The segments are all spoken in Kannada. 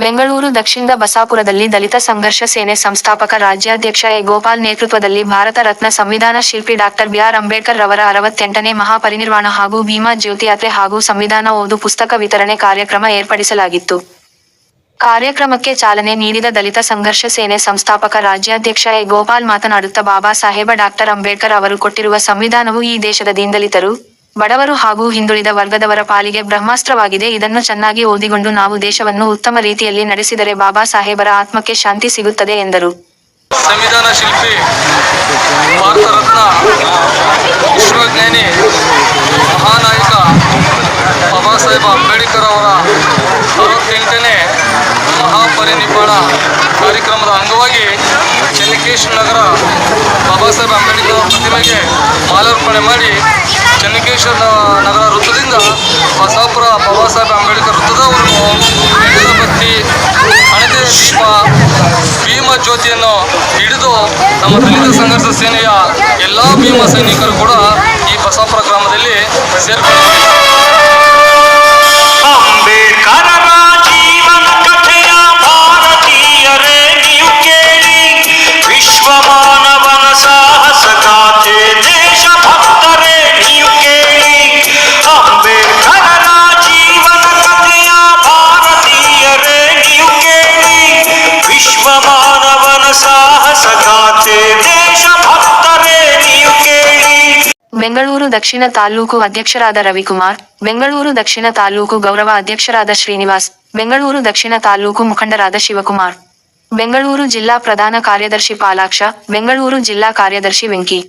ಬೆಂಗಳೂರು ದಕ್ಷಿಣದ ಬಸಾಪುರದಲ್ಲಿ ದಲಿತ ಸಂಘರ್ಷ ಸೇನೆ ಸಂಸ್ಥಾಪಕ ರಾಜ್ಯಾಧ್ಯಕ್ಷ ಎ. ಗೋಪಾಲ್ ನೇತೃತ್ವದಲ್ಲಿ ಭಾರತ ರತ್ನ ಸಂವಿಧಾನ ಶಿಲ್ಪಿ ಡಾಕ್ಟರ್ ಬಿಆರ್ ಅಂಬೇಡ್ಕರ್ ರವರ ಅರವತ್ತೆಂಟನೇ ಮಹಾಪರಿನಿರ್ವಾಣ ಹಾಗೂ ಭೀಮಾ ಜ್ಯೋತಿಯಾತ್ರೆ ಹಾಗೂ ಸಂವಿಧಾನ ಓದು ಪುಸ್ತಕ ವಿತರಣೆ ಕಾರ್ಯಕ್ರಮ ಏರ್ಪಡಿಸಲಾಗಿತ್ತು. ಕಾರ್ಯಕ್ರಮಕ್ಕೆ ಚಾಲನೆ ನೀಡಿದ ದಲಿತ ಸಂಘರ್ಷ ಸೇನೆ ಸಂಸ್ಥಾಪಕ ರಾಜ್ಯಾಧ್ಯಕ್ಷ ಎ. ಗೋಪಾಲ್ ಮಾತನಾಡುತ್ತಾ ಬಾಬಾ ಸಾಹೇಬ ಡಾಕ್ಟರ್ ಅಂಬೇಡ್ಕರ್ ಅವರು ಕೊಟ್ಟಿರುವ ಸಂವಿಧಾನವು ಈ ದೇಶದ ದೀನದಲಿತರು ಬಡವರು ಹಾಗೂ ಹಿಂದುಳಿದ ವರ್ಗದವರ ಪಾಲಿಗೆ ಬ್ರಹ್ಮಾಸ್ತ್ರವಾಗಿದೆ. ಇದನ್ನು ಚೆನ್ನಾಗಿ ಓದಿಕೊಂಡು ನಾವು ದೇಶವನ್ನು ಉತ್ತಮ ರೀತಿಯಲ್ಲಿ ನಡೆಸಿದರೆ ಬಾಬಾ ಸಾಹೇಬರ ಆತ್ಮಕ್ಕೆ ಶಾಂತಿ ಸಿಗುತ್ತದೆ, ಎಂದರು. ಸಂವಿಧಾನ ಶಿಲ್ಪಿ ಭಾರತ ರತ್ನ ವಿಶ್ವಜ್ಞಾನಿ, ಮಹಾನಾಯಕ ಬಾಬಾ ಸಾಹೇಬ್ ಅಂಬೇಡ್ಕರ್ ಅವರ ಅರವತ್ತೆಂಟನೇ ಮಹಾಪರಿನಿರ್ವಾಣ ಕಾರ್ಯಕ್ರಮದ ಅಂಗವಾಗಿ ಚೆನ್ನಕೇಶ್ ನಗರ ಬಾಬಾ ಸಾಹೇಬ್ ಅಂಬೇಡ್ಕರ್ ಪ್ರತಿಮೆಗೆ ಮಾಲಾರ್ಪಣೆ ಮಾಡಿ ಚೆನ್ನಕೇಶ್ವರ ನಗರ ವೃತ್ತದಿಂದ ಬಸಾಪುರ ಬಾಬಾ ಸಾಹೇಬ್ ಅಂಬೇಡ್ಕರ್ ವೃತ್ತದವರೆಗೂ ಬತ್ತಿ ಹಣತೆಯ ದೀಪ, ಭೀಮ ಜ್ಯೋತಿಯನ್ನು ಹಿಡಿದು ನಮ್ಮ ದಲಿತ ಸಂಘರ್ಷ ಸೇನೆಯ ಎಲ್ಲ ಭೀಮ ಸೈನಿಕರು ಕೂಡ ಈ ಬಸಾಪುರ ಗ್ರಾಮದಲ್ಲಿ ಸೇರ್ಕೊಂಡಿದ್ದಾರೆ. ಬೆಂಗಳೂರು ದಕ್ಷಿಣ ತಾಲೂಕು ಅಧ್ಯಕ್ಷರಾದ ರವಿಕುಮಾರ್, ಬೆಂಗಳೂರು ದಕ್ಷಿಣ ತಾಲೂಕು ಗೌರವ ಅಧ್ಯಕ್ಷರಾದ ಶ್ರೀನಿವಾಸ್, ಬೆಂಗಳೂರು ದಕ್ಷಿಣ ತಾಲೂಕು ಮುಖಂಡರಾದ ಶಿವಕುಮಾರ್, ಬೆಂಗಳೂರು ಜಿಲ್ಲಾ ಪ್ರಧಾನ ಕಾರ್ಯದರ್ಶಿ ಪಾಲಾಕ್ಷ, ಬೆಂಗಳೂರು ಜಿಲ್ಲಾ ಕಾರ್ಯದರ್ಶಿ ವೆಂಕಿ,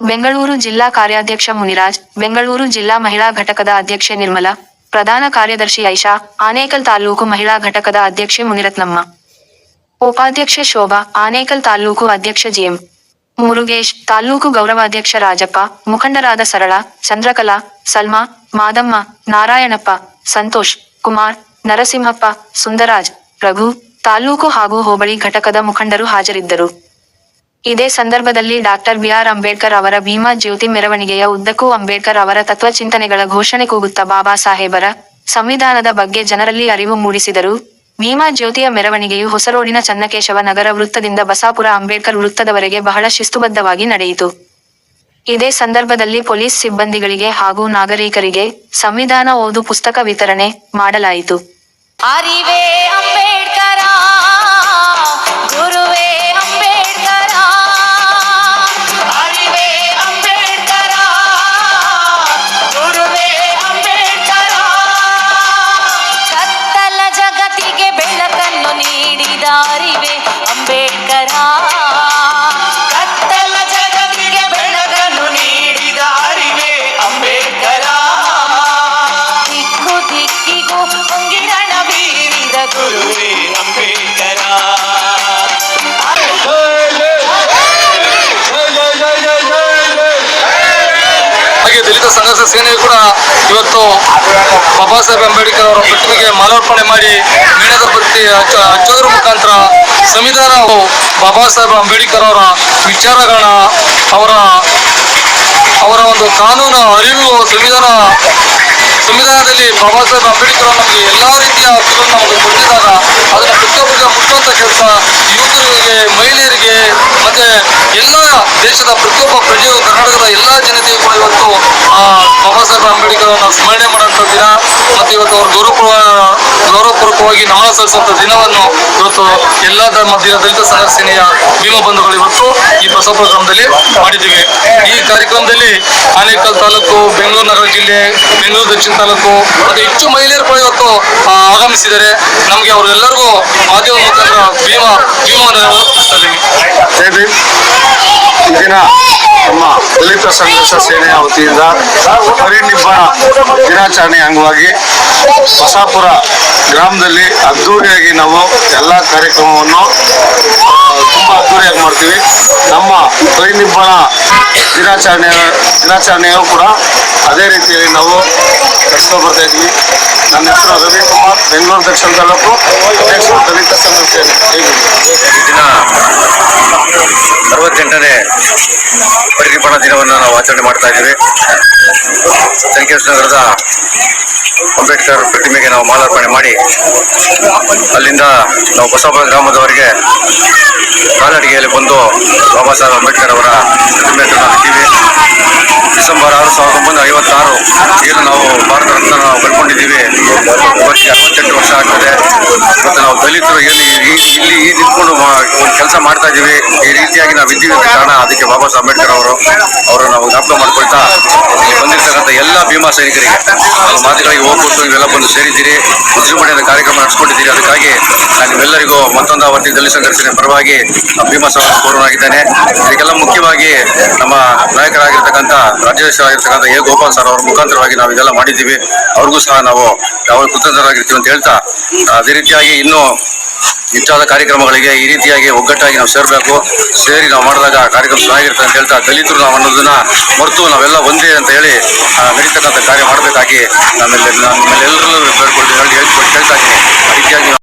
ಬೆಂಗಳೂರು ಜಿಲ್ಲಾ ಕಾರ್ಯಾಧ್ಯಕ್ಷ ಮುನಿರಾಜ್, ಬೆಂಗಳೂರು ಜಿಲ್ಲಾ ಮಹಿಳಾ ಘಟಕದ ಅಧ್ಯಕ್ಷೆ ನಿರ್ಮಲಾ, ಪ್ರಧಾನ ಕಾರ್ಯದರ್ಶಿ ಐಶಾ, ಆನೇಕಲ್ ತಾಲೂಕು ಮಹಿಳಾ ಘಟಕದ ಅಧ್ಯಕ್ಷೆ ಮುನಿರತ್ನಮ್ಮ. ಉಪಾಧ್ಯಕ್ಷೆ ಶೋಭಾ, ಆನೇಕಲ್ ತಾಲೂಕು ಅಧ್ಯಕ್ಷ ಜಿಎಂ. ಮುರುಗೇಶ್, ತಾಲೂಕು ಗೌರವಾಧ್ಯಕ್ಷ ರಾಜಪ್ಪ, ಮುಖಂಡರಾದ ಸರಳ, ಚಂದ್ರಕಲಾ, ಸಲ್ಮಾ, ಮಾದಮ್ಮ, ನಾರಾಯಣಪ್ಪ, ಸಂತೋಷ್, ಕುಮಾರ್, ನರಸಿಂಹಪ್ಪ, ಸುಂದರಾಜ್, ರಘು, ತಾಲೂಕು ಹಾಗೂ ಹೋಬಳಿ ಘಟಕದ ಮುಖಂಡರು ಹಾಜರಿದ್ದರು. ಇದೇ ಸಂದರ್ಭದಲ್ಲಿ ಡಾಕ್ಟರ್ ಬಿಆರ್ ಅಂಬೇಡ್ಕರ್ ಅವರ ಭೀಮಾ ಜ್ಯೋತಿ ಮೆರವಣಿಗೆಯ ಉದ್ದಕ್ಕೂ ಅಂಬೇಡ್ಕರ್ ಅವರ ತತ್ವಚಿಂತನೆಗಳ ಘೋಷಣೆ ಕೂಗುತ್ತಾ ಬಾಬಾ ಸಾಹೇಬರ ಸಂವಿಧಾನದ ಬಗ್ಗೆ ಜನರಲ್ಲಿ ಅರಿವು ಮೂಡಿಸಿದರು. ಭೀಮಾ ಜ್ಯೋತಿಯ ಮೆರವಣಿಗೆಯು ಹೊಸರೋಡಿನ ಚನ್ನಕೇಶವ ನಗರ ವೃತ್ತದಿಂದ ಬಸಾಪುರ ಅಂಬೇಡ್ಕರ್ ವೃತ್ತದವರೆಗೆ ಬಹಳ ಶಿಸ್ತುಬದ್ಧವಾಗಿ ನಡೆಯಿತು. ಇದೇ ಸಂದರ್ಭದಲ್ಲಿ ಪೊಲೀಸ್ ಸಿಬ್ಬಂದಿಗಳಿಗೆ ಹಾಗೂ ನಾಗರಿಕರಿಗೆ ಸಂವಿಧಾನ ಓದು ಪುಸ್ತಕ ವಿತರಣೆ ಮಾಡಲಾಯಿತು. ಇವತ್ತು ಬಾಬಾ ಸಾಹೇಬ್ ಅಂಬೇಡ್ಕರ್ ಅವರ ಪ್ರತಿಮೆಗೆ ಮಾಲಾರ್ಪಣೆ ಮಾಡಿ ಮೇಣದ ಬತ್ತಿ ಹಚ್ಚ ಹಚ್ಚೋದ್ರ ಮುಖಾಂತರ ಸಂವಿಧಾನ ಬಾಬಾ ಸಾಹೇಬ್ ಅಂಬೇಡ್ಕರ್ ಅವರ ವಿಚಾರಗಳ ಅವರ ಅವರ ಒಂದು ಕಾನೂನು ಅರಿವು ಸಂವಿಧಾನ ಸಂವಿಧಾನದಲ್ಲಿ ಬಾಬಾ ಸಾಹೇಬ್ ಅಂಬೇಡ್ಕರ್ ನಮಗೆ ಎಲ್ಲಾ ರೀತಿಯ ಹಕ್ಕುಗಳನ್ನು ನಮಗೆ ಕೊಟ್ಟಿದ್ದಾಗ ಅದನ್ನು ಪ್ರತಿಯೊಬ್ಬರಿಗೆ ಮುಟ್ಟುವಂತ ಕೆಲಸ ಯುವಕರಿಗೆ, ಮಹಿಳೆಯರಿಗೆ, ಮತ್ತೆ ಎಲ್ಲ ದೇಶದ ಪ್ರತಿಯೊಬ್ಬ ಪ್ರಜೆಯು ಕರ್ನಾಟಕದ ಎಲ್ಲಾ ಜನತೆಯು ಕೂಡ ಇವತ್ತು ಬಾಬಾ ಸಾಹೇಬ್ ಅಂಬೇಡ್ಕರ್ ಇವತ್ತು ಅವ್ರ ಗೌರವಪೂರ್ವ ಗೌರವಪೂರ್ವಕವಾಗಿ ನಮನ ಸಲ್ಲಿಸುವಂತ ದಿನವನ್ನು ಇವತ್ತು ಎಲ್ಲ ಧರ್ಮ, ದಲಿತ ಸಂಘರ್ಷ ಸೇನೆಯ ಭೀಮ ಬಂಧುಗಳು ಇವತ್ತು ಈ ಬಸವಪುರ ಗ್ರಾಮದಲ್ಲಿ ಮಾಡಿದ್ದೀವಿ. ಈ ಕಾರ್ಯಕ್ರಮದಲ್ಲಿ ಆನೇಕಲ್ ತಾಲೂಕು, ಬೆಂಗಳೂರು ನಗರ ಜಿಲ್ಲೆ, ಬೆಂಗಳೂರು ದಕ್ಷಿಣ ತಾಲೂಕು, ಮತ್ತು ಹೆಚ್ಚು ಮಹಿಳೆಯರು ಕೂಡ ಇವತ್ತು ಆಗಮಿಸಿದ್ದಾರೆ. ನಮಗೆ ಅವರೆಲ್ಲರಿಗೂ ಮಾಧ್ಯಮ ಮುಖಾಂತರ ಭೀಮಾ ಭೀಮವನ್ನು ಜೈ ದಲಿತ ಸಂಘರ್ಷ ಸೇನೆಯ ವತಿಯಿಂದ ಪರಿನಿಬ್ಬಣ ದಿನಾಚರಣೆ ಅಂಗವಾಗಿ ಬಸಾಪುರ ಗ್ರಾಮದಲ್ಲಿ ಅದ್ದೂರಿಯಾಗಿ ನಾವು ಎಲ್ಲ ಕಾರ್ಯಕ್ರಮವನ್ನು ತುಂಬ ಅದ್ದೂರಿಯಾಗಿ ಮಾಡ್ತೀವಿ. ನಮ್ಮ ಪರಿನಿಬ್ಬಣ ದಿನಾಚರಣೆ ದಿನಾಚರಣೆಯೂ ಕೂಡ ಅದೇ ರೀತಿಯಲ್ಲಿ ನಾವು ನಡೆಸ್ಕೊಂಡು ಇದ್ವಿ. ನನ್ನ ಹೆಸರು ರವಿಕುಮಾರ್ ಬೆಂಗಳೂರು ದಕ್ಷಿಣ ತಾಲೂಕು. ಅಧ್ಯಕ್ಷರು ದಲಿತ ಸಂಘ ದಿನ ಅರವತ್ತೆಂಟನೇ ಪರಿನಿರ್ವಾಣ ದಿನವನ್ನು ನಾವು ಆಚರಣೆ ಮಾಡ್ತಾ ಇದ್ದೀವಿ. ನಗರದ ಅಂಬೇಡ್ಕರ್ ಪ್ರತಿಮೆಗೆ ನಾವು ಮಾಲಾರ್ಪಣೆ ಮಾಡಿ ಅಲ್ಲಿಂದ ನಾವು ಬಸವಪುರ ಗ್ರಾಮದವರೆಗೆ ಕಾಲಡಿಗೆಯಲ್ಲಿ ಬಂದು ಬಾಬಾ ಸಾಹೇಬ್ ಅಂಬೇಡ್ಕರ್ ಅವರ ಪ್ರತಿಮೆಯನ್ನು ನಾವು ಇದ್ದೀವಿ ಡಿಸೆಂಬರ್ ಆರು ಸಾವಿರದ ಒಂಬೈನೂರ ಐವತ್ತಾರು. ಏನು ನಾವು ಭಾರತ ರತ್ನ ನಾವು ಕಳ್ಕೊಂಡಿದ್ದೀವಿ ಇವತ್ತಿಗೆ ಅರವತ್ತೆಂಟು ವರ್ಷ ಆಗ್ತದೆ. ಮತ್ತು ನಾವು ದಲಿತರು ಏನು ಇಲ್ಲಿ ಈ ನಿಂತ್ಕೊಂಡು ಒಂದು ಕೆಲಸ ಮಾಡ್ತಾ ಇದ್ದೀವಿ. ಈ ರೀತಿಯಾಗಿ ನಾವು ಇದ್ದೀವಿ ಅಂತ ಕಾರಣ ಅದಕ್ಕೆ ಬಾಬಾ ಸಾಹೇಬ್ ಅಂಬೇಡ್ಕರ್ ಅವರು ಅವರು ನಾವು ಜ್ಞಾಪಕ ಮಾಡ್ಕೊಳ್ತಾ ಇಲ್ಲಿ ಬಂದಿರ್ತಕ್ಕಂಥ ಎಲ್ಲ ಭೀಮಾ ಸೈನಿಕರಿಗೆ, ನಮ್ಮ ನಿಮ್ಮೆಲ್ಲರಿಗೂ ಮತ್ತೊಂದು ಅವತ್ತಿ ದಲಿತ ಸಂಘರ್ಷಣೆ ಪರವಾಗಿ ಭೀಮಾ ಪೂರ್ವನಾಗಿದ್ದೇನೆ ಇದಕ್ಕೆಲ್ಲ ಮುಖ್ಯವಾಗಿ ನಮ್ಮ ನಾಯಕರಾಗಿರ್ತಕ್ಕಂಥ, ರಾಜ್ಯಾಧ್ಯಕ್ಷರಾಗಿರ್ತಕ್ಕಂಥ ಎ. ಗೋಪಾಲ್ ಸರ್ ಅವರ ಮುಖಾಂತರವಾಗಿ ನಾವು ಇದೆಲ್ಲ ಮಾಡಿದ್ದೀವಿ. ಅವ್ರಿಗೂ ಸಹ ನಾವು ಯಾವ ಕೃತಜ್ಞರಾಗಿರ್ತೀವಿ ಅಂತ ಹೇಳ್ತಾ, ಅದೇ ರೀತಿಯಾಗಿ ಇನ್ನೂ ಹೆಚ್ಚಾದ ಕಾರ್ಯಕ್ರಮಗಳಿಗೆ ಈ ರೀತಿಯಾಗಿ ಒಗ್ಗಟ್ಟಾಗಿ ನಾವು ಸೇರಬೇಕು. ಸೇರಿ ನಾವು ಮಾಡಿದಾಗ ಕಾರ್ಯಕ್ರಮ ಚೆನ್ನಾಗಿರ್ತದೆ ಅಂತ ಹೇಳ್ತಾ, ದಲಿತರು ನಾವು ಅನ್ನೋದನ್ನ ಮರೆತು ನಾವೆಲ್ಲ ಒಂದೇ ಅಂತ ಹೇಳಿ ನಡೀತಕ್ಕಂಥ ಕಾರ್ಯ ಮಾಡಬೇಕಾಗಿ ನಮ್ಮೆಲ್ಲ ನಮ್ಮೆಲ್ಲರಲ್ಲೂ